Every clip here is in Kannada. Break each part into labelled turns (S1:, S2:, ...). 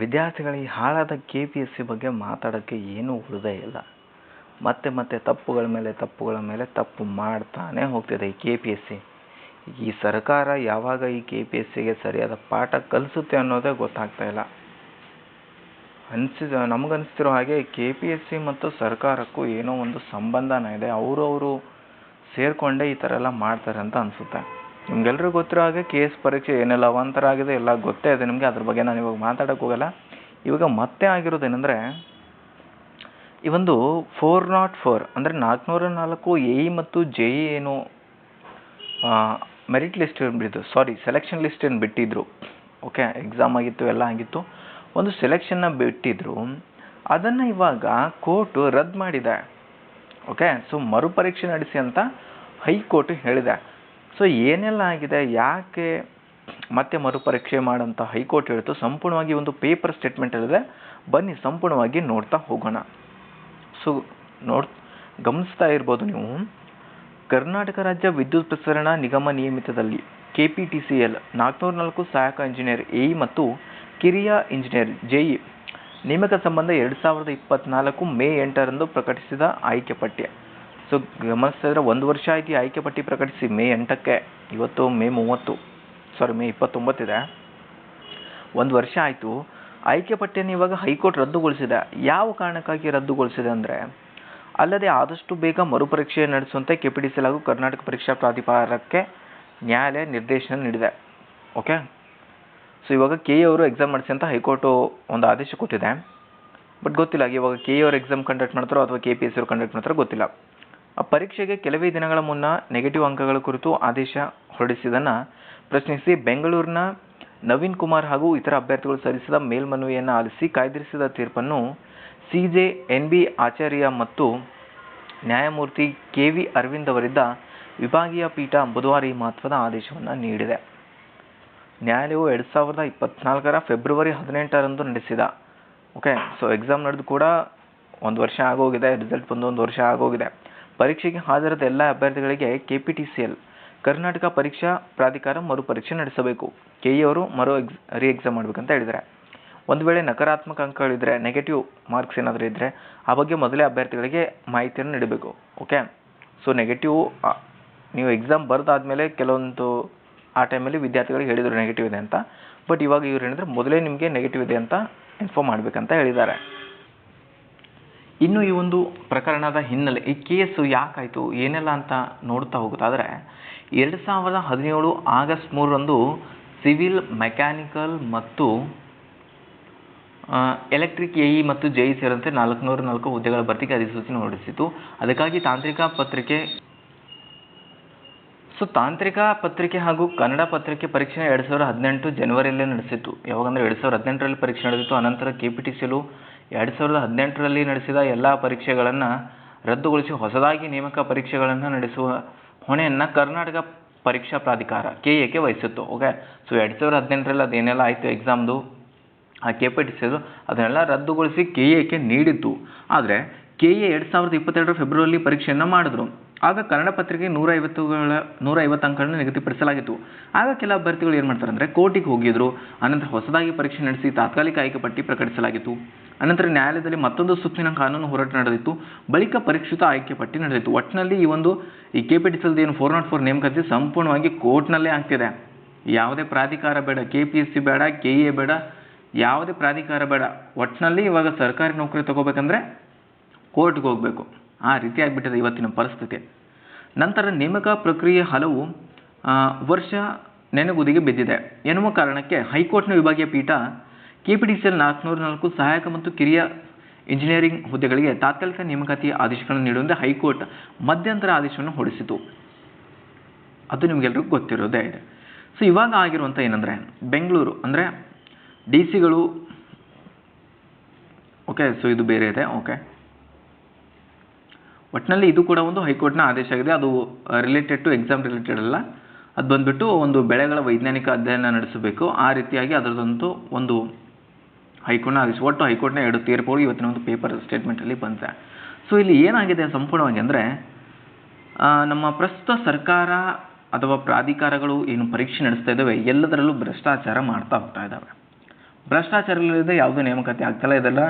S1: ವಿದ್ಯಾರ್ಥಿಗಳಿಗೆ ಹಾಳಾದ ಕೆ ಪಿ ಎಸ್ ಸಿ ಬಗ್ಗೆ ಮಾತಾಡೋಕ್ಕೆ ಏನೂ ಉಳಿದೇ ಇಲ್ಲ. ಮತ್ತೆ ಮತ್ತೆ ತಪ್ಪುಗಳ ಮೇಲೆ ತಪ್ಪುಗಳ ಮೇಲೆ ತಪ್ಪು ಮಾಡ್ತಾನೇ ಹೋಗ್ತಿದೆ ಈ ಕೆ ಪಿ ಎಸ್ ಸಿ ಈ ಸರ್ಕಾರ ಯಾವಾಗ ಈ ಕೆ ಪಿ ಎಸ್ ಸಿಗೆ ಸರಿಯಾದ ಪಾಠ ಕಲಿಸುತ್ತೆ ಅನ್ನೋದೇ ಗೊತ್ತಾಗ್ತಾ ಇಲ್ಲ. ಅನಿಸಿದ ನಮಗನ್ನಿಸ್ತಿರೋ ಹಾಗೆ ಕೆ ಪಿ ಎಸ್ ಸಿ ಮತ್ತು ಸರ್ಕಾರಕ್ಕೂ ಏನೋ ಒಂದು ಸಂಬಂಧನ ಇದೆ. ಅವರವರು ಸೇರಿಕೊಂಡೇ ಈ ಥರ ಎಲ್ಲ ಮಾಡ್ತಾರೆ ಅಂತ ಅನಿಸುತ್ತೆ. ನಿಮ್ಗೆಲ್ರಿಗೂ ಗೊತ್ತಿರೋ ಹಾಗೆ ಕೆ ಎಸ್ ಪರೀಕ್ಷೆ ಏನೆಲ್ಲ ಅವಾಂತರ ಆಗಿದೆ ಎಲ್ಲ ಗೊತ್ತೇ ಇದೆ ನಿಮಗೆ. ಅದ್ರ ಬಗ್ಗೆ ನಾನು ಇವಾಗ ಮಾತಾಡೋಕ್ಕೆ ಹೋಗಲ್ಲ. ಇವಾಗ ಮತ್ತೆ ಆಗಿರೋದೇನೆಂದರೆ ಈ ಒಂದು ಫೋರ್ ನಾಟ್ ಫೋರ್ ಅಂದರೆ ನಾಲ್ಕುನೂರ ನಾಲ್ಕು ಎ ಇ ಮತ್ತು ಜೆ ಇ ಏನು ಮೆರಿಟ್ ಲಿಸ್ಟ್ ಬಿಟ್ಟಿದ್ದು? ಸಾರಿ ಸೆಲೆಕ್ಷನ್ ಲಿಸ್ಟ್ ಏನು ಬಿಟ್ಟಿದ್ರು? ಓಕೆ ಎಕ್ಸಾಮ್ ಆಗಿತ್ತು, ಎಲ್ಲ ಆಗಿತ್ತು. ಒಂದು ಸೆಲೆಕ್ಷನ್ನ ಬಿಟ್ಟಿದ್ರು. ಅದನ್ನು ಇವಾಗ ಕೋರ್ಟು ರದ್ದು ಮಾಡಿದೆ. ಓಕೆ ಸೊ ಮರುಪರೀಕ್ಷೆ ನಡೆಸಿ ಅಂತ ಹೈಕೋರ್ಟ್ ಹೇಳಿದೆ. ಸೊ ಏನೆಲ್ಲ ಆಗಿದೆ? ಯಾಕೆ ಮತ್ತೆ ಮರುಪರೀಕ್ಷೆ ಮಾಡಂತ ಹೈಕೋರ್ಟ್ ಹೇಳಿತು ಸಂಪೂರ್ಣವಾಗಿ ಒಂದು ಪೇಪರ್ ಸ್ಟೇಟ್ಮೆಂಟ್ ಹೇಳಿದೆ. ಬನ್ನಿ, ಸಂಪೂರ್ಣವಾಗಿ ನೋಡ್ತಾ ಹೋಗೋಣ. ಸೊ ನೋಡ್, ಗಮನಿಸ್ತಾ ಇರ್ಬೋದು ನೀವು. ಕರ್ನಾಟಕ ರಾಜ್ಯ ವಿದ್ಯುತ್ ಪ್ರಸರಣ ನಿಗಮ ನಿಯಮಿತದಲ್ಲಿ K P T C L ನಾಲ್ಕುನೂರ ನಾಲ್ಕು ಸಹಾಯಕ ಇಂಜಿನಿಯರ್ ಎ ಮತ್ತು ಕಿರಿಯ ಇಂಜಿನಿಯರ್ ಜೆ ಇ. ನೇಮಕ ಸಂಬಂಧ ಎರಡು ಸಾವಿರದ ಇಪ್ಪತ್ನಾಲ್ಕು ಮೇ ಎಂಟರಂದು ಪ್ರಕಟಿಸಿದ ಆಯ್ಕೆ ಪಟ್ಟಿ. ಸೊ ಗಮನಿಸ್ತಾ ಇದ್ರೆ ಒಂದು ವರ್ಷ ಆಯ್ತು ಈ ಆಯ್ಕೆ ಪಟ್ಟಿ ಪ್ರಕಟಿಸಿ ಮೇ ಎಂಟಕ್ಕೆ, ಇವತ್ತು ಮೇ ಮೂವತ್ತು ಸಾರಿ ಮೇ ಇಪ್ಪತ್ತೊಂಬತ್ತಿದೆ ಒಂದು ವರ್ಷ ಆಯಿತು, ಆಯ್ಕೆ ಪಟ್ಟಿಯನ್ನು ಇವಾಗ ಹೈಕೋರ್ಟ್ ರದ್ದುಗೊಳಿಸಿದೆ. ಯಾವ ಕಾರಣಕ್ಕಾಗಿ ರದ್ದುಗೊಳಿಸಿದೆ ಅಂದರೆ, ಅಲ್ಲದೆ ಆದಷ್ಟು ಬೇಗ ಮರುಪರೀಕ್ಷೆ ನಡೆಸುವಂತೆ ಕೆ ಪಿ ಡಿ ಸಿ ಹಾಗೂ ಕರ್ನಾಟಕ ಪರೀಕ್ಷಾ ಪ್ರಾಧಿಕಾರಕ್ಕೆ ನ್ಯಾಯಾಲಯ ನಿರ್ದೇಶನ ನೀಡಿದೆ. ಓಕೆ? ಸೊ ಇವಾಗ ಕೆ ಅವರು ಎಕ್ಸಾಮ್ ಮಾಡಿಸಿ ಅಂತ ಹೈಕೋರ್ಟು ಒಂದು ಆದೇಶ ಕೊಟ್ಟಿದೆ. ಬಟ್ ಗೊತ್ತಿಲ್ಲ, ಇವಾಗ ಕೆ ಎ ಅವರು ಎಕ್ಸಾಮ್ ಕಂಡಕ್ಟ್ ಮಾಡ್ತಾರೋ ಅಥವಾ ಕೆ ಪಿ ಎಸ್ ಅವರು ಕಂಡಕ್ಟ್ ಮಾಡ್ತಾರೋ ಗೊತ್ತಿಲ್ಲ. ಪರೀಕ್ಷೆಗೆ ಕೆಲವೇ ದಿನಗಳ ಮುನ್ನ ನೆಗೆಟಿವ್ ಅಂಕಗಳ ಕುರಿತು ಆದೇಶ ಹೊರಡಿಸಿದನ್ನು ಪ್ರಶ್ನಿಸಿ ಬೆಂಗಳೂರಿನ ನವೀನ್ ಕುಮಾರ್ ಹಾಗೂ ಇತರ ಅಭ್ಯರ್ಥಿಗಳು ಸಲ್ಲಿಸಿದ ಮೇಲ್ಮನವಿಯನ್ನು ಆಲಿಸಿ ಕಾಯ್ದಿರಿಸಿದ ತೀರ್ಪನ್ನು ಸಿಜೆ, ಎನ್ ಬಿ ಆಚಾರ್ಯ ಮತ್ತು ನ್ಯಾಯಮೂರ್ತಿ ಕೆ ವಿ ಅರವಿಂದ್ ಅವರಿದ್ದ ವಿಭಾಗೀಯ ಪೀಠ ಬುಧವಾರ ಈ ಮಹತ್ವದ ಆದೇಶವನ್ನು ನೀಡಿದೆ. ನ್ಯಾಯಾಲಯವು ಎರಡು ಸಾವಿರದ ಇಪ್ಪತ್ನಾಲ್ಕರ ಫೆಬ್ರವರಿ ಹದಿನೆಂಟರಂದು ನಡೆಸಿದ ಓಕೆ ಸೊ ಎಕ್ಸಾಮ್ ನಡೆದು ಕೂಡ ಒಂದು ವರ್ಷ ಆಗೋಗಿದೆ ರಿಸಲ್ಟ್ ಬಂದು ಒಂದು ವರ್ಷ ಆಗೋಗಿದೆ. ಪರೀಕ್ಷೆಗೆ ಹಾಜರಾದ ಎಲ್ಲ ಅಭ್ಯರ್ಥಿಗಳಿಗೆ ಕೆಪಿಟಿಸಿಎಲ್, ಕರ್ನಾಟಕ ಪರೀಕ್ಷಾ ಪ್ರಾಧಿಕಾರ ಮರುಪರೀಕ್ಷೆ ನಡೆಸಬೇಕು. ಕೆ ಇ ಅವರು ಮರು ಎಕ್ಸ್ ರೀ ಎಕ್ಸಾಮ್ ಮಾಡಬೇಕಂತ ಹೇಳಿದ್ದಾರೆ. ಒಂದು ವೇಳೆ ನಕಾರಾತ್ಮಕ ಅಂಕಗಳಿದ್ದರೆ ನೆಗೆಟಿವ್ ಮಾರ್ಕ್ಸ್ ಏನಾದರೂ ಇದ್ದರೆ ಆ ಬಗ್ಗೆ ಮೊದಲೇ ಅಭ್ಯರ್ಥಿಗಳಿಗೆ ಮಾಹಿತಿಯನ್ನು ನೀಡಬೇಕು ಓಕೆ ಸೊ ನೆಗೆಟಿವ್ ನೀವು ಎಕ್ಸಾಮ್ ಬರೆದಾದ್ಮೇಲೆ ಕೆಲವೊಂದು, ಆ ಟೈಮಲ್ಲಿ ವಿದ್ಯಾರ್ಥಿಗಳಿಗೆ ಹೇಳಿದರು ನೆಗೆಟಿವ್ ಇದೆ ಅಂತ. ಬಟ್ ಇವಾಗ ಇವ್ರು ಹೇಳಿದ್ರೆ ಮೊದಲೇ ನಿಮಗೆ ನೆಗೆಟಿವ್ ಇದೆ ಅಂತ ಇನ್ಫಾರ್ಮ್ ಮಾಡಬೇಕಂತ ಹೇಳಿದ್ದಾರೆ. ಇನ್ನು ಈ ಒಂದು ಪ್ರಕರಣದ ಹಿನ್ನೆಲೆ ಈ ಕೇಸು ಯಾಕಾಯಿತು, ಏನೆಲ್ಲ ಅಂತ ನೋಡ್ತಾ ಹೋಗೋದಾದರೆ, ಎರಡು ಸಾವಿರದ ಹದಿನೇಳು ಆಗಸ್ಟ್ ಮೂರರಂದು ಸಿವಿಲ್, ಮೆಕ್ಯಾನಿಕಲ್ ಮತ್ತು ಎಲೆಕ್ಟ್ರಿಕ್ ಎಇ ಮತ್ತು ಜೆಇ ಸೇರಿದಂತೆ ನಾಲ್ಕುನೂರ ನಾಲ್ಕು ಹುದ್ದೆಗಳ ಭರ್ತಿಗೆ ಅಧಿಸೂಚನೆ ಹೊರಡಿಸಿತು ಅದಕ್ಕಾಗಿ ತಾಂತ್ರಿಕ ಪತ್ರಿಕೆ, ಸೊ ತಾಂತ್ರಿಕ ಪತ್ರಿಕೆ ಹಾಗೂ ಕನ್ನಡ ಪತ್ರಿಕೆ ಪರೀಕ್ಷೆ ಎರಡು ಸಾವಿರದ ಹದಿನೆಂಟು ಜನವರಿಯಲ್ಲೇ ನಡೆಸಿತ್ತು. ಯಾವಾಗಂದರೆ ಎರಡು ಸಾವಿರದ ಹದಿನೆಂಟರಲ್ಲಿ ಪರೀಕ್ಷೆ ನಡೆದಿತ್ತು, ಅನಂತರ ಕೆ ಪಿ ಟಿ ಸಿಲು ಎರಡು ಸಾವಿರದ ಹದಿನೆಂಟರಲ್ಲಿ ನಡೆಸಿದ ಎಲ್ಲ ಪರೀಕ್ಷೆಗಳನ್ನು ರದ್ದುಗೊಳಿಸಿ ಹೊಸದಾಗಿ ನೇಮಕ ಪರೀಕ್ಷೆಗಳನ್ನು ನಡೆಸುವ ಹೊಣೆಯನ್ನು ಕರ್ನಾಟಕ ಪರೀಕ್ಷಾ ಪ್ರಾಧಿಕಾರ, ಕೆ ಎ ಕೆ ವಹಿಸಿತ್ತು. ಓಕೆ ಸೊ ಎರಡು ಸಾವಿರದ ಹದಿನೆಂಟರಲ್ಲಿ ಅದೇನೆಲ್ಲ ಆಯಿತು ಎಕ್ಸಾಮ್ದು ಆ ಕೆ ಪಿ ಟಿ ಸಿದು ಅದನ್ನೆಲ್ಲ ರದ್ದುಗೊಳಿಸಿ ಕೆ ಎ ಕೆ ನೀಡಿತ್ತು. ಆದರೆ ಕೆ ಎ ಎರಡು ಸಾವಿರದ ಇಪ್ಪತ್ತೆರಡರ ಫೆಬ್ರವರಿ ಪರೀಕ್ಷೆಯನ್ನು ಮಾಡಿದ್ರು. ಆಗ ಕನ್ನಡ ಪತ್ರಿಕೆ ನೂರ ಐವತ್ತುಗಳ, ನೂರ ಐವತ್ತು ಅಂಕಗಳನ್ನು ನಿಗದಿಪಡಿಸಲಾಗಿತ್ತು. ಆಗ ಕೆಲ ಅಭ್ಯರ್ಥಿಗಳು ಏನು ಮಾಡ್ತಾರೆ ಅಂದರೆ ಕೋರ್ಟಿಗೆ ಹೋಗಿದ್ರು. ಅನಂತರ ಹೊಸದಾಗಿ ಪರೀಕ್ಷೆ ನಡೆಸಿ ತಾತ್ಕಾಲಿಕ ಆಯ್ಕೆ ಪಟ್ಟಿ ಪ್ರಕಟಿಸಲಾಗಿತ್ತು. ಅನಂತರ ನ್ಯಾಯಾಲಯದಲ್ಲಿ ಮತ್ತೊಂದು ಸುತ್ತಿನ ಕಾನೂನು ಹೋರಾಟ ನಡೆದಿತ್ತು. ಬಳಿಕ ಪರೀಕ್ಷಿತ ಆಯ್ಕೆ ಪಟ್ಟಿ ನಡೆದಿತ್ತು. ಒಟ್ಟಿನಲ್ಲಿ ಈ ಒಂದು ಈ ಕೆ ಪಿ ಟಿ ಏನು ಫೋರ್ ನಾಟ್ ಫೋರ್ ನೇಮಕಾತಿ ಸಂಪೂರ್ಣವಾಗಿ ಕೋರ್ಟ್ನಲ್ಲೇ ಆಗ್ತಿದೆ. ಯಾವುದೇ ಪ್ರಾಧಿಕಾರ ಬೇಡ ಕೆ ಪಿ ಎಸ್ ಸಿ ಬೇಡ ಕೆ ಎ ಬೇಡ, ಯಾವುದೇ ಪ್ರಾಧಿಕಾರ ಬೇಡ. ಒಟ್ಟಿನಲ್ಲಿ ಇವಾಗ ಸರ್ಕಾರಿ ನೌಕರಿ ತಗೋಬೇಕಂದ್ರೆ ಕೋರ್ಟ್ಗೆ ಹೋಗಬೇಕು. ಆ ರೀತಿ ಆಗಿಬಿಟ್ಟಿದೆ ಇವತ್ತಿನ ಪರಿಸ್ಥಿತಿ. ನಂತರ ನೇಮಕ ಪ್ರಕ್ರಿಯೆ ಹಲವು ವರ್ಷ ನೆನೆಗುದಿಗೆ ಬಿದ್ದಿದೆ. ಎನ್ನುವ ಕಾರಣಕ್ಕೆ ಹೈಕೋರ್ಟ್ನ ವಿಭಾಗೀಯ ಪೀಠ K P D C L ನಾಲ್ಕುನೂರ ನಾಲ್ಕು ಸಹಾಯಕ ಮತ್ತು ಕಿರಿಯ ಇಂಜಿನಿಯರಿಂಗ್ ಹುದ್ದೆಗಳಿಗೆ ತಾತ್ಕಾಲಿಕ ನೇಮಕಾತಿ ಆದೇಶಗಳನ್ನು ನೀಡುವಂತೆ ಹೈಕೋರ್ಟ್ ಮಧ್ಯಂತರ ಆದೇಶವನ್ನು ಹೊರಡಿಸಿತು. ಅದು ನಿಮಗೆಲ್ಲರಿಗೂ ಗೊತ್ತಿರೋದೇ ಇದೆ. ಸೊ, ಇವಾಗ ಆಗಿರುವಂಥ ಏನಂದರೆ, ಬೆಂಗಳೂರು, ಅಂದರೆ ಡಿ ಸಿಗಳು ಓಕೆ, ಸೊ ಇದು ಬೇರೆ ಇದೆ, ಓಕೆ. ಒಟ್ಟಿನಲ್ಲಿ ಇದು ಕೂಡ ಒಂದು ಹೈಕೋರ್ಟ್ನ ಆದೇಶ ಆಗಿದೆ. ಅದು ರಿಲೇಟೆಡ್ ಟು ಎಕ್ಸಾಮ್ ರಿಲೇಟೆಡ್ ಅಲ್ಲ. ಅದು ಬಂದುಬಿಟ್ಟು ಒಂದು ಬೆಳೆಗಳ ವೈಜ್ಞಾನಿಕ ಅಧ್ಯಯನ ನಡೆಸಬೇಕು. ಆ ರೀತಿಯಾಗಿ ಅದರದಂತೂ ಒಂದು ಹೈಕೋರ್ಟ್ನ ಆದೇಶ, ಒಟ್ಟು ಹೈಕೋರ್ಟ್ನ ಎರಡು ತೀರ್ಪುಗಳು ಇವತ್ತಿನ ಒಂದು ಪೇಪರ್ ಸ್ಟೇಟ್ಮೆಂಟಲ್ಲಿ ಬಂದಿದೆ ಸೊ ಇಲ್ಲಿ ಏನಾಗಿದೆ ಸಂಪೂರ್ಣವಾಗಿ ಅಂದರೆ ನಮ್ಮ ಪ್ರಸ್ತುತ ಸರ್ಕಾರ ಅಥವಾ ಪ್ರಾಧಿಕಾರಗಳು ಏನು ಪರೀಕ್ಷೆ ನಡೆಸ್ತಾ ಇದ್ದಾವೆ, ಎಲ್ಲದರಲ್ಲೂ ಭ್ರಷ್ಟಾಚಾರ ಮಾಡ್ತಾ ಹೋಗ್ತಾ ಇದ್ದಾವೆ. ಭ್ರಷ್ಟಾಚಾರ ಇಲ್ಲದೆ ಯಾವುದೇ ನೇಮಕಾತಿ ಆಗ್ತಾಯಿಲ್ಲ ಇದೆಲ್ಲ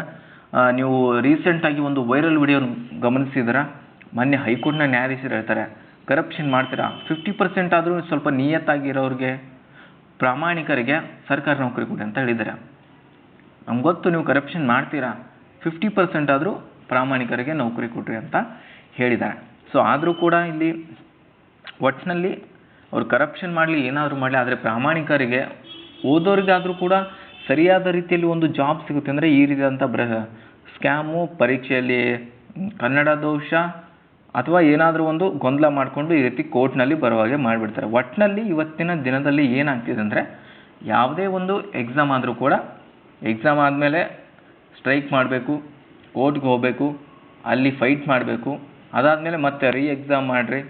S1: ನೀವು ರೀಸೆಂಟಾಗಿ ಒಂದು ವೈರಲ್ ವಿಡಿಯೋ ಗಮನಿಸಿದ್ರ ಮೊನ್ನೆ ಹೈಕೋರ್ಟ್ನ ನ್ಯಾಯಾಧೀಶರು ಹೇಳ್ತಾರೆ ಕರಪ್ಷನ್ ಮಾಡ್ತೀರಾ? ಫಿಫ್ಟಿ ಪರ್ಸೆಂಟ್ ಆದರೂ ಸ್ವಲ್ಪ ನಿಯತ್ತಾಗಿರೋರಿಗೆ, ಪ್ರಾಮಾಣಿಕರಿಗೆ ಸರ್ಕಾರಿ ನೌಕರಿ ಕೊಡಿ ಅಂತ ಹೇಳಿದ್ದಾರೆ. ನಮ್ಗೆ ಗೊತ್ತು, ನೀವು ಕರಪ್ಷನ್ ಮಾಡ್ತೀರಾ? ಫಿಫ್ಟಿ ಪರ್ಸೆಂಟ್ ಆದರೂ ಪ್ರಾಮಾಣಿಕರಿಗೆ ನೌಕರಿ ಕೊಡ್ರಿ ಅಂತ ಹೇಳಿದ್ದಾರೆ. ಸೊ ಆದರೂ ಕೂಡ ಇಲ್ಲಿ ಒಟ್ಟಿನಲ್ಲಿ ಅವ್ರು ಕರಪ್ಷನ್ ಮಾಡಲಿ ಏನಾದರೂ ಮಾಡಲಿ, ಆದರೆ ಪ್ರಾಮಾಣಿಕರಿಗೆ, ಓದೋರಿಗಾದರೂ ಕೂಡ ಸರಿಯಾದ ರೀತಿಯಲ್ಲಿ ಒಂದು ಜಾಬ್ ಸಿಗುತ್ತೆ ಅಂದರೆ ಈ ರೀತಿಯಾದಂಥ ಬ್ರ ಸ್ಕ್ಯಾಮು ಪರೀಕ್ಷೆಯಲ್ಲಿ ಕನ್ನಡ ದೋಷ ಅಥವಾ ಏನಾದರೂ ಒಂದು ಗೊಂದಲ ಮಾಡಿಕೊಂಡು ಈ ರೀತಿ ಕೋರ್ಟ್ನಲ್ಲಿ ಬರೋ ಹಾಗೆ ಮಾಡಿಬಿಡ್ತಾರೆ. ಒಟ್ಟಿನಲ್ಲಿ ಇವತ್ತಿನ ದಿನದಲ್ಲಿ ಏನಾಗ್ತಿದೆ ಅಂದರೆ ಯಾವುದೇ ಒಂದು ಎಕ್ಸಾಮ್ ಆದರೂ ಕೂಡ ಎಕ್ಸಾಮ್ ಆದಮೇಲೆ ಸ್ಟ್ರೈಕ್ ಮಾಡಬೇಕು ಕೋರ್ಟ್ಗೆ ಹೋಗಬೇಕು, ಅಲ್ಲಿ ಫೈಟ್ ಮಾಡಬೇಕು, ಅದಾದಮೇಲೆ ಮತ್ತೆ ರೀ ಎಕ್ಸಾಮ್ ಮಾಡಿರಿ,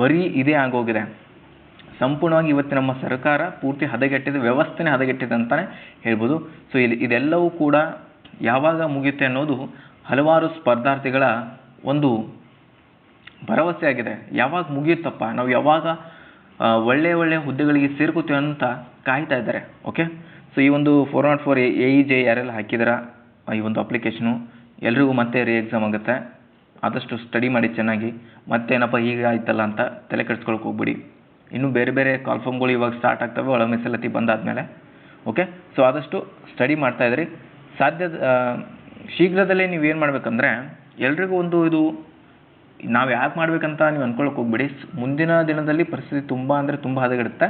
S1: ಬರೀ ಇದೇ ಆಗೋಗಿದೆ. ಸಂಪೂರ್ಣವಾಗಿ ಇವತ್ತು ನಮ್ಮ ಸರ್ಕಾರ ಪೂರ್ತಿ ಹದಗೆಟ್ಟಿದೆ, ವ್ಯವಸ್ಥೆನೇ ಹದಗೆಟ್ಟಿದೆ ಅಂತಲೇ ಹೇಳ್ಬೋದು. ಸೊ ಇದು ಇದೆಲ್ಲವೂ ಕೂಡ ಯಾವಾಗ ಮುಗಿಯುತ್ತೆ ಅನ್ನೋದು ಹಲವಾರು ಸ್ಪರ್ಧಾರ್ಥಿಗಳ ಒಂದು ಭರವಸೆ ಆಗಿದೆ. ಯಾವಾಗ ಮುಗಿಯುತ್ತಪ್ಪ? ನಾವು ಯಾವಾಗ ಒಳ್ಳೆಯ ಒಳ್ಳೆಯ ಹುದ್ದೆಗಳಿಗೆ ಸೇರ್ಕೋತೀವಿ ಅಂತ ಕಾಯ್ತಾ ಇದ್ದಾರೆ. ಓಕೆ ಸೊ ಈ ಒಂದು four not four A E J ಯಾರೆಲ್ಲ ಹಾಕಿದಾರ ಈ ಒಂದು ಅಪ್ಲಿಕೇಶನು ಎಲ್ರಿಗೂ ಮತ್ತೆ ರೀ ಎಕ್ಸಾಮ್ ಆಗುತ್ತೆ. ಆದಷ್ಟು ಸ್ಟಡಿ ಮಾಡಿ ಚೆನ್ನಾಗಿ. ಮತ್ತೇನಪ್ಪ ಹೀಗೆ ಆಯ್ತಲ್ಲ ಅಂತ ತಲೆ ಕೆಡ್ಸ್ಕೊಳಕ್ಕೆ ಹೋಗ್ಬಿಡಿ. ಇನ್ನು ಬೇರೆ ಬೇರೆ ಕಾಲ್ಫಾಮ್ಗಳು ಇವಾಗ ಸ್ಟಾರ್ಟ್ ಆಗ್ತವೆ ಒಳ ಮೀಸಲಾತಿ ಬಂದಾದಮೇಲೆ. ಓಕೆ ಸೊ ಆದಷ್ಟು ಸ್ಟಡಿ ಮಾಡ್ತಾ ಇದ್ರಿ. ಸಾಧ್ಯ ಶೀಘ್ರದಲ್ಲೇ ನೀವು ಏನು ಮಾಡಬೇಕಂದ್ರೆ, ಎಲ್ರಿಗೂ ಒಂದು ಇದು, ನಾವು ಯಾಕೆ ಮಾಡಬೇಕಂತ ನೀವು ಅನ್ಕೊಳ್ಳೋಕೆ ಹೋಗ್ಬೇಡಿ. ಮುಂದಿನ ದಿನದಲ್ಲಿ ಪರಿಸ್ಥಿತಿ ತುಂಬ ಅಂದರೆ ತುಂಬ ಹದಗೆಡುತ್ತೆ.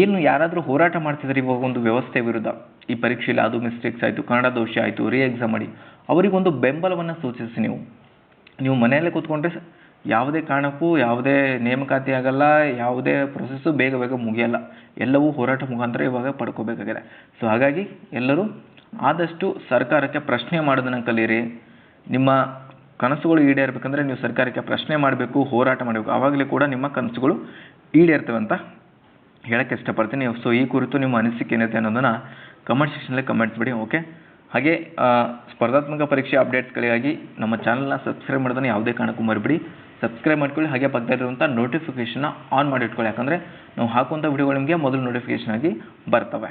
S1: ಏನು ಯಾರಾದರೂ ಹೋರಾಟ ಮಾಡ್ತಿದ್ದಾರೆ ಇವಾಗ ಒಂದು ವ್ಯವಸ್ಥೆ ವಿರುದ್ಧ. ಈ ಪರೀಕ್ಷೆಯಲ್ಲಿ ಅದು ಮಿಸ್ಟೇಕ್ಸ್ ಆಯಿತು, ಕನ್ನಡ ದೋಷ ಆಯಿತು ರೀ ಎಕ್ಸಾಮ್ ಮಾಡಿ. ಅವರಿಗೊಂದು ಬೆಂಬಲವನ್ನು ಸೂಚಿಸಿ ನೀವು. ನೀವು ಮನೆಯಲ್ಲೇ ಕೂತ್ಕೊಂಡ್ರೆ ಯಾವುದೇ ಕಾರಣಕ್ಕೂ, ಯಾವುದೇ ನೇಮಕಾತಿ ಆಗಲ್ಲ, ಯಾವುದೇ ಪ್ರೊಸೆಸ್ಸು ಬೇಗ ಬೇಗ ಮುಗಿಯಲ್ಲ. ಎಲ್ಲವೂ ಹೋರಾಟ ಮುಖಾಂತರ ಇವಾಗ ಪಡ್ಕೋಬೇಕಾಗಿದೆ. ಸೊ ಹಾಗಾಗಿ ಎಲ್ಲರೂ ಆದಷ್ಟು ಸರ್ಕಾರಕ್ಕೆ ಪ್ರಶ್ನೆ ಮಾಡೋದನ್ನು ಕಲಿಯಿರಿ. ನಿಮ್ಮ ಕನಸುಗಳು ಈಡೇರಬೇಕಂದ್ರೆ ನೀವು ಸರ್ಕಾರಕ್ಕೆ ಪ್ರಶ್ನೆ ಮಾಡಬೇಕು, ಹೋರಾಟ ಮಾಡಬೇಕು. ಆವಾಗಲೇ ಕೂಡ ನಿಮ್ಮ ಕನಸುಗಳು ಈಡೇರ್ತವೆ ಅಂತ ಹೇಳಕ್ಕೆ ಇಷ್ಟಪಡ್ತೀನಿ. ಸೊ ಈ ಕುರಿತು ನಿಮ್ಮ ಅನಿಸಿಕೆ ಏನಿದೆ ಅನ್ನೋದನ್ನು ಕಮೆಂಟ್ ಸೆಕ್ಷನಲ್ಲಿ ಕಮೆಂಟ್ಸ್ ಬಿಡಿ ಓಕೆ ಹಾಗೆ ಸ್ಪರ್ಧಾತ್ಮಕ ಪರೀಕ್ಷೆ ಅಪ್ಡೇಟ್ಸ್ಗಳಿಗಾಗಿ ನಮ್ಮ ಚಾನಲ್ನ ಸಬ್ಸ್ಕ್ರೈಬ್ ಮಾಡೋದನ್ನು ಯಾವುದೇ ಕಾರಣಕ್ಕೂ ಮರಿಬಿಡಿ. ಸಬ್ಸ್ಕ್ರೈಬ್ ಮಾಡ್ಕೊಳ್ಳಿ, ಹಾಗೆ ಪಕ್ಕದಲ್ಲಿರುವಂಥ ನೋಟಿಫಿಕೇಷನ್ನ ಆನ್ ಮಾಡಿ ಇಟ್ಕೊಳ್ಳಿ. ಯಾಕಂದರೆ ನಾವು ಹಾಕುವಂಥ ವಿಡಿಯೋಗಳು ನಿಮಗೆ ಮೊದಲು ನೋಟಿಫಿಕೇಷನ್ ಆಗಿ ಬರ್ತವೆ.